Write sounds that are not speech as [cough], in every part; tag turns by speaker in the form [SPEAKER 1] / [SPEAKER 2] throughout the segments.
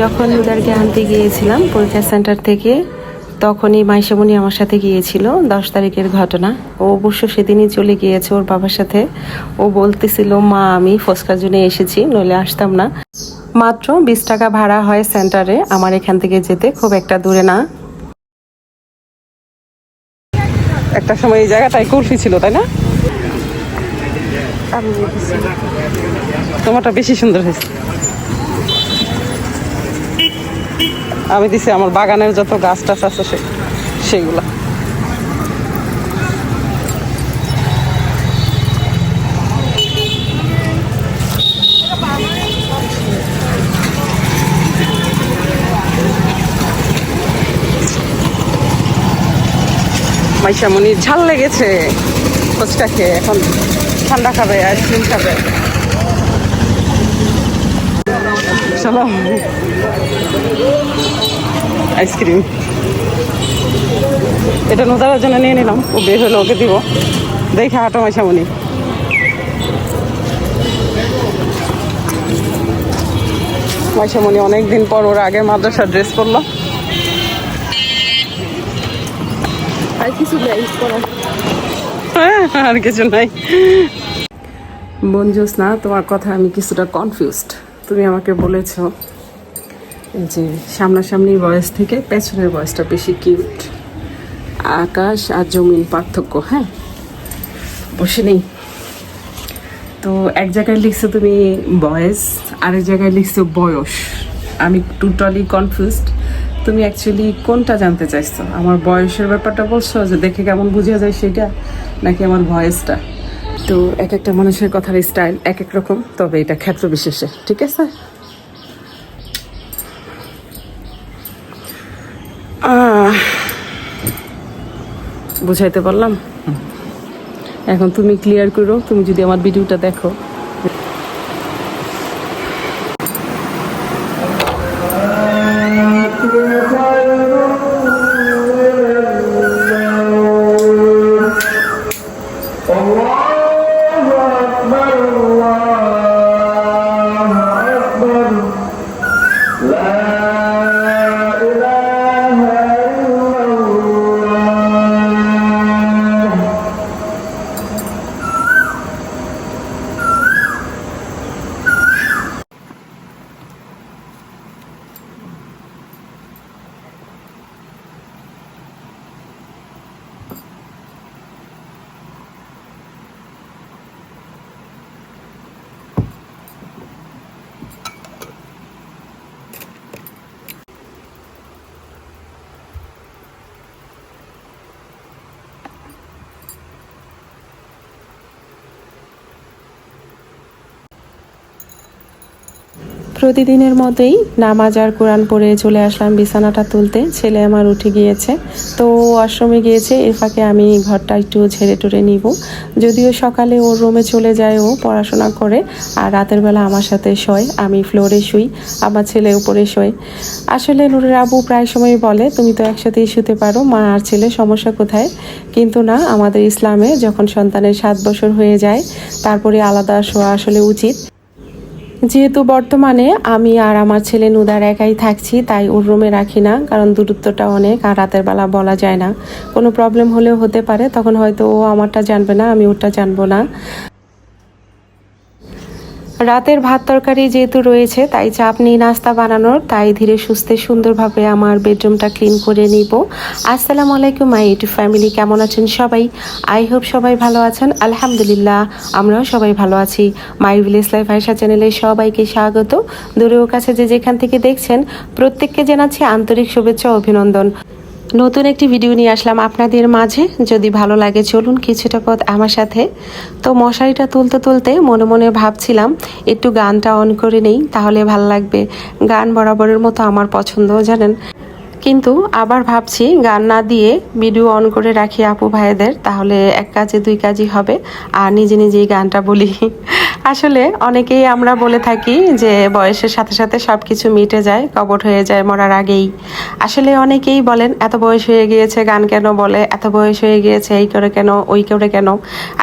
[SPEAKER 1] যখন নুদারকে আনতে গিয়েছিলাম পরীক্ষা সেন্টার থেকে তখনই মাইশামণি আমার সাথে গিয়েছিল দশ তারিখের ঘটনা। ও অবশ্য সেদিনই চলে গিয়েছে ওর বাবার সাথে। ও বলতেছিল মা আমি ফসকার জন্য এসেছি নইলে আসতাম না। মাত্র বিশ টাকা ভাড়া হয় সেন্টারে আমার এখান থেকে যেতে খুব একটা দূরে না। একটা সময় এই জায়গাটায় কুলফি ছিল তাই না? তোমারটা বেশি সুন্দর হয়েছে। আমি দিছি আমার বাগানের যত গাছ টাছ আছে সে সেগুলা মাইশামণির ঝাল লেগেছে। খেয়ে এখন ঠান্ডা খাবে আইসক্রিম খাবে। চলো আইসক্রিম এটা নদারের জন্য নিয়ে নিলাম। ও বের হলে ওকে দিব। দেখে হাঁটো মাইশামণি মাইশামণি অনেকদিন পর ওর আগে মাদ্রাসার ড্রেস পরলো।
[SPEAKER 2] আর কিছু
[SPEAKER 1] হ্যাঁ, আর কিছু নাই। বঞ্জুস না তোমার কথা আমি কিছুটা কনফিউজড তুমি আমাকে বলেছ যে সামনাসামনি বয়স থেকে পেছনের বয়সটা বেশি কিউট আকাশ আর জমিন পার্থক্য হ্যাঁ? বসে নেই। তো এক জায়গায় লিখছো তুমি বয়স, আরেক জায়গায় লিখছো বয়স। আমি টোটালি কনফিউজড তুমি অ্যাকচুয়ালি কোনটা জানতে চাইছো? আমার বয়সের ব্যাপারটা বলছো যে দেখে কেমন বোঝা যায় সেটা, নাকি আমার ভয়েসটা তো এক একটা মানুষের কথার স্টাইল এক এক রকম তবে এটা ক্ষেত্র বিশেষে ঠিক আছে? বুঝাইতে পারলাম? এখন তুমি ক্লিয়ার করো তুমি যদি আমার ভিডিওটা দেখো। প্রতিদিনের মতোই নামাজ আর কোরআন পড়ে চলে আসলাম, বিছানাটা তুলতে। ছেলে আমার উঠে গিয়েছে। তো ও আশ্রমে গিয়েছে এর ফাঁকে আমি ঘরটা একটু ঝেড়ে টুড়ে নিব। যদিও সকালে ওর রুমে চলে যায় ও, পড়াশোনা করে, আর রাতের বেলা আমার সাথে শোয়, আমি ফ্লোরে শুই, আমার ছেলে উপরে শোয়। আসলে নুরের আবু প্রায় সময় বলে, তুমি তো একসাথেই শুতে পারো, মা আর ছেলে, সমস্যা কোথায়? কিন্তু না, আমাদের ইসলামে যখন সন্তানের সাত বছর হয়ে যায়, তারপরে আলাদা শোয়া আসলে উচিত। যেহেতু বর্তমানে আমি আর আমার ছেলে নুদার একাই থাকছি, তাই ওর রুমে রাখি না, কারণ দূরত্বটা অনেক আর রাতের বেলা বলা যায় না। কোনো প্রবলেম হলেও হতে পারে, তখন হয়তো ও আমারটা জানবে না, আমি ওটা জানব না। রাতের ভাত তরকারি যেহেতু রয়েছে, তাই চাপ নেই নাস্তা বানানোর, তাই ধীরে সুস্থে সুন্দরভাবে আমার বেডরুমটা ক্লিন করে নিব। আসসালামু আলাইকুম, মাই ইউটিউব ফ্যামিলি, কেমন আছেন সবাই? আই হোপ সবাই ভালো আছেন। আলহামদুলিল্লাহ, আমরাও সবাই ভালো আছি। মাই ভিলেজ লাইফ আয়সা চ্যানেলে সবাইকে স্বাগত। দূরেও কাছে যে যেখান থেকে দেখছেন, প্রত্যেককে জানাচ্ছি আন্তরিক শুভেচ্ছা অভিনন্দন। নতুন একটি ভিডিও নিয়ে আসলাম আপনাদের মাঝে। যদি ভালো লাগে, চলুন কিছুটা পথ আমার সাথে। তো মশারিটা তুলতে তুলতে মনে মনে ভাবছিলাম, একটু গানটা অন করে নেই, তাহলে ভালো লাগবে। গান বরাবরের মতো আমার পছন্দ জানেন? কিন্তু আবার ভাবছি, গান না দিয়ে ভিডিও অন করে রাখি আপু ভাইদের, তাহলে এক কাজে দুই কাজই হবে। আর নিজে নিজেই গানটা বলি। আসলে অনেকেই আমরা বলে থাকি যে বয়সের সাথে সাথে সব কিছু মিটে যায়, কবট হয়ে যায় মরার আগেই। আসলে অনেকেই বলেন, এত বয়স হয়ে গিয়েছে, গান কেন বলে? এত বয়স হয়ে গিয়েছে, এই করে কেন, ওই করে কেন?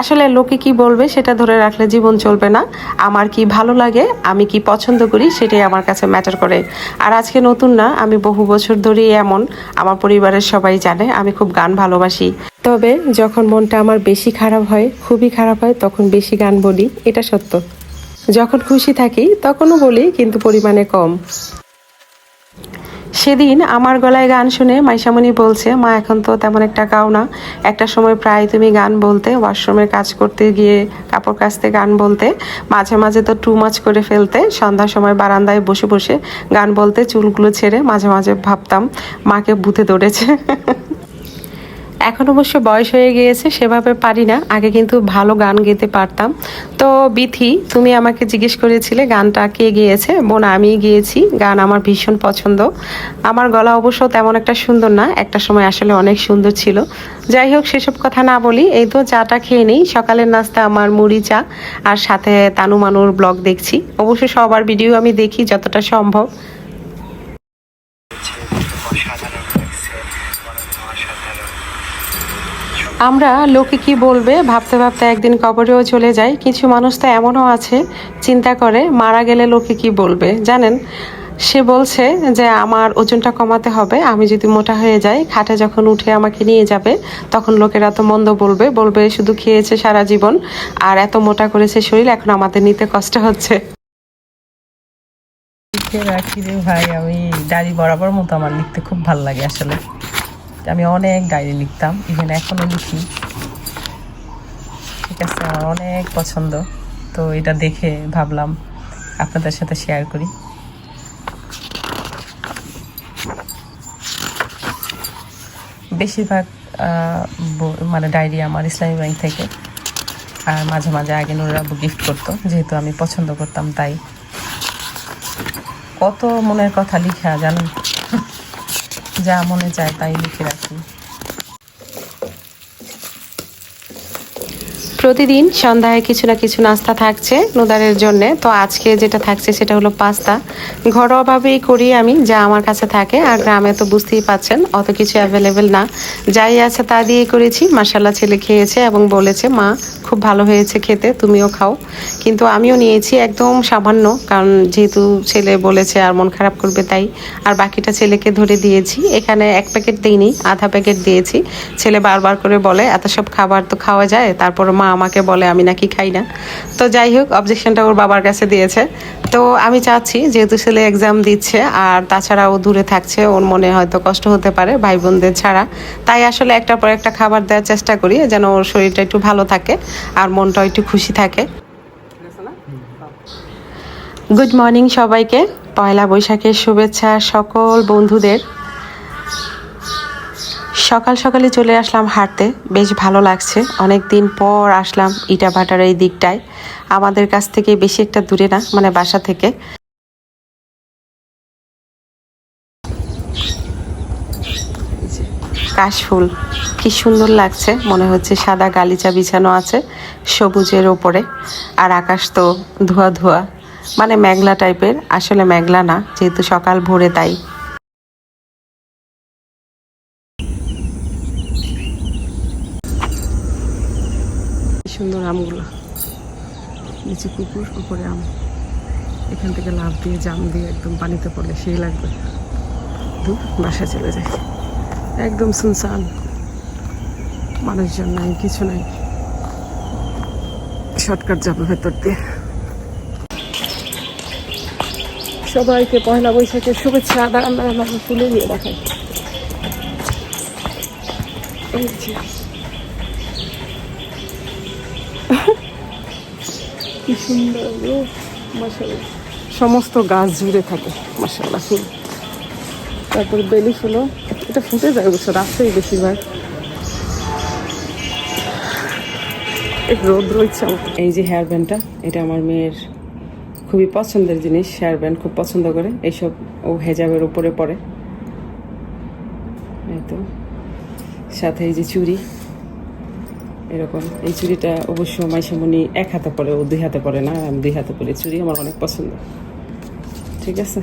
[SPEAKER 1] আসলে লোকে কি বলবে সেটা ধরে রাখলে জীবন চলবে না। আমার কি ভালো লাগে, আমি কি পছন্দ করি সেটাই আমার কাছে ম্যাটার করে। আর আজকে নতুন না, আমি বহু বছর ধরেই এমন। আমার পরিবারের সবাই জানে, আমি খুব গান ভালোবাসি। তবে যখন মনটা আমার বেশি খারাপ হয়, খুবই খারাপ হয়, তখন বেশি গান বলি, এটা সত্য। যখন খুশি থাকি, তখনও বলি, কিন্তু পরিমাণে কম। সেদিন আমার গলায় গান শুনে মাইশামণি বলছে, মা, এখন তো তেমন একটা গাও না। একটা সময় প্রায় তুমি গান বলতে ওয়াশরুমের কাজ করতে গিয়ে কাপড় কাচতে গান বলতে, মাঝে মাঝে তো টু মাছ করে ফেলতে, সন্ধ্যার সময় বারান্দায় বসে বসে গান বলতে, চুলগুলো ছেড়ে মাঝে মাঝে ভাবতাম, মাকে ভূতে ধরেছে। [laughs] এখন অবশ্য বয়স হয়ে গিয়েছে, সেভাবে পারি না। আগে কিন্তু ভালো গান গেতে পারতাম। তো বিথি, তুমি আমাকে জিজ্ঞেস করেছিলে গানটা কে গিয়েছে? বোন, আমি গিয়েছি। গান আমার ভীষণ পছন্দ। আমার গলা অবশ্য তেমন একটা সুন্দর না। একটা সময় আসলে অনেক সুন্দর ছিল। যাই হোক, সেসব কথা না বলি। এই তো চাটা খেয়ে নেই। সকালের নাস্তা আমার মুড়ি চা আর সাথে তানু মানুর ব্লগ দেখছি। অবশ্য সবার ভিডিও আমি দেখি যতটা সম্ভব। আমরা লোকে কি বলবে? ভাবতে ভাবতে একদিন কবরেও চলে যাই। কিছু মানুষ তো এমনও আছে, চিন্তা করে মারা গেলে লোকে কি বলবে? জানেন, সে বলছে যে আমার ওজনটা কমাতে হবে, আমি যদি মোটা হয়ে যাই, খাটে যখন উঠে আমাকে নিয়ে যাবে, তখন লোকেরা তো মন্দ বলবে বলবে শুধু খেয়েছে সারা জীবন, আর এত মোটা করেছে শরীর এখন আমাদের নিতে কষ্ট হচ্ছে।
[SPEAKER 3] রাখি রে ভাই, আমি ডায়েরি বরাবর মতো আমার লিখতে খুব ভালো লাগে আসলে। আমি অনেক ডায়েরি লিখতাম ইভেন এখনও লিখি। ঠিক আছে, আমার অনেক পছন্দ। তো এটা দেখে ভাবলাম আপনাদের সাথে শেয়ার করি। বেশিরভাগ মানে ডায়েরি আমার ইসলামী ব্যাংক থেকে। আর মাঝে মাঝে আগে নুরের আব্বু গিফট করতো, যেহেতু আমি পছন্দ করতাম তাই। কত মনের কথা লিখা, জানেন? যা মনে চায় তাই লিখে রাখি
[SPEAKER 1] প্রতিদিন সন্ধ্যায় কিছু না কিছু নাস্তা থাকছে নোদারের জন্য। তো আজকে যেটা থাকছে সেটা হলো পাস্তা। ঘরোয়াভাবেই করি আমি, যা আমার কাছে থাকে। আর গ্রামে তো বুঝতেই পাচ্ছেন, অত কিছু অ্যাভেলেবেল না। যাই আছে তা দিয়ে করেছি। মাসাল্লাহ ছেলে খেয়েছে এবং বলেছে, মা, খুব ভালো হয়েছে খেতে, তুমিও খাও। কিন্তু আমিও নিয়েছি একদম সামান্য, কারণ যেহেতু ছেলে বলেছে আর মন খারাপ করবে তাই। আর বাকিটা ছেলেকে ধরে দিয়েছি। এখানে এক প্যাকেট দিইনি, আধা প্যাকেট দিয়েছি। ছেলে বারবার করে বলে, এত সব খাবার তো খাওয়া যায়, তারপর মা আমাকে বলে, আমি নাকি খাই না। তো যাই হোক অবজেকশনটা ওর বাবার কাছে দিয়েছে। তো আমি চাচ্ছি, যেহেতু ছেলে এক্সাম দিচ্ছে, আর তাছাড়া ও দূরে থাকছে, ওর মনে হয়তো কষ্ট হতে পারে ভাই বোনদের ছাড়া। তাই আসলে একটার পর একটা খাবার দেওয়ার চেষ্টা করি, যেন ওর শরীরটা একটু ভালো থাকে, আর মনটা একটু খুশি থাকে। গুড মর্নিং সবাইকে। পয়লা বৈশাখের শুভেচ্ছা সকল বন্ধুদের। সকাল সকালে চলে আসলাম হাঁটতে। বেশ ভালো লাগছে। অনেক দিন পর আসলাম ইটা ভাটার এই দিকটায়। আমাদের কাছ থেকে বেশি একটা দূরে না মানে বাসা থেকে। কাশফুল কি সুন্দর লাগছে। মনে হচ্ছে সাদা গালিচা বিছানো আছে সবুজের ওপরে। আর আকাশ তো ধোয়া ধোয়া মানে মেঘলা টাইপের আসলে মেঘলা না, যেহেতু সকাল ভোরে তাই কি সুন্দর আমগুলো। নিচে কুকুর উপরে আম। এখান থেকে লাভ দিয়ে, জাম দিয়ে একদম পানিতে পড়লে সেই লাগবে। দূর বাসা চলে যায়। একদম সুনসান। মানুষজন নাই, কিছু নাই। শর্টকাট যাবে ভেতর দিয়ে। সবাইকে পয়লা বৈশাখের শুভেচ্ছা। দাঁড়ান দাঁড়ান তুলে নিয়ে দেখাই। এই কি সুন্দর মাসাল্লাহ সমস্ত গাছ জুড়ে থাকে মাসাল্লাহ ফুল তারপরে বেলি ফুলও এটা ফুটে যায় অবশ্য, রাস্তায় বেশিরভাগ। রোদ রয়েছে এই যে হেয়ার ব্যান্ডটা এটা আমার মেয়ের খুবই পছন্দের জিনিস হেয়ার ব্যান্ড খুব পছন্দ করে, এইসব ও হেজাবের উপরে পরে এই তো, সাথে এই যে চুড়ি।
[SPEAKER 3] এরকম। এই চুড়িটা অবশ্য মাইশামণি এক হাতে পরে ও দুই হাতে পরে না, আমি দুই হাতে পরে চুড়ি আমার অনেক পছন্দ। ঠিক আছে?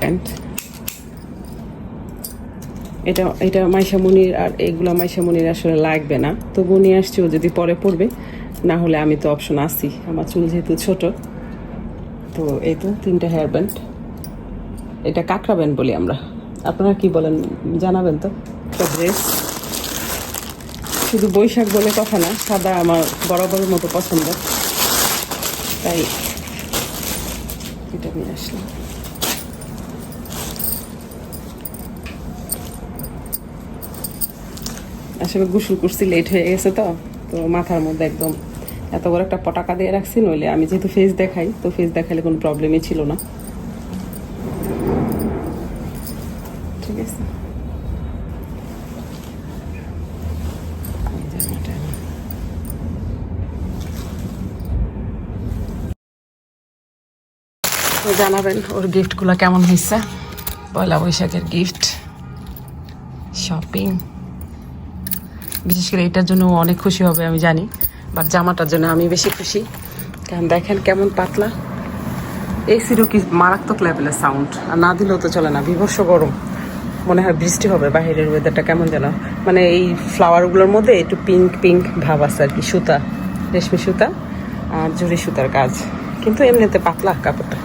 [SPEAKER 3] প্যান্ট এটা এটা মাইশামণির আর এগুলা মাইশামণির আসলে লাগবে না। তবু নিয়ে আসছি, ও যদি পরে পড়বে না হলে আমি তো অপশন আসি আমার চুল যেহেতু ছোট, তো এই তো তিনটা হেয়ার ব্যান্ড এটা কাঁকড়া ব্যান্ড বলি আমরা। আপনারা কি বলেন, জানাবেন তো? ড্রেস শুধু বৈশাখ বলে কথা না, সাদা আমার বরাবরের মতো পছন্দ। তাই এটা নিয়ে আসলাম। আসলে গোসল করছি লেট হয়ে গেছে তো তো মাথার মধ্যে একদম এত বড় একটা পটাকা দিয়ে রাখছি, নইলে আমি যেহেতু ফেস দেখাই, তো ফেস দেখালে কোনো প্রবলেমই ছিল না ঠিক আছে এই জামাটা। তো জানাবেন ওর গিফটগুলো কেমন হয়েছে? পয়লা বৈশাখের গিফট শপিং বিশেষ করে এটার জন্য অনেক খুশি হবে, আমি জানি। বাট জামাটার জন্য আমি বেশি খুশি। কারণ দেখেন কেমন পাতলা। এসিরও কি মারাত্মক লেভেলের সাউন্ড আর না দিলেও তো চলে না, বিভৎস গরম। মনে হয় বৃষ্টি হবে, বাইরের ওয়েদারটা কেমন যেন। মানে এই ফ্লাওয়ারগুলোর মধ্যে একটু পিঙ্ক পিঙ্ক ভাব আছে আর কি, সুতা, রেশমি সুতা আর জুড়ি সুতার কাজ। কিন্তু এমনিতে পাতলা কাপড়টা।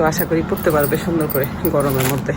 [SPEAKER 3] তো আশা করি পড়তে পারবে সুন্দর করে গরমের মধ্যে।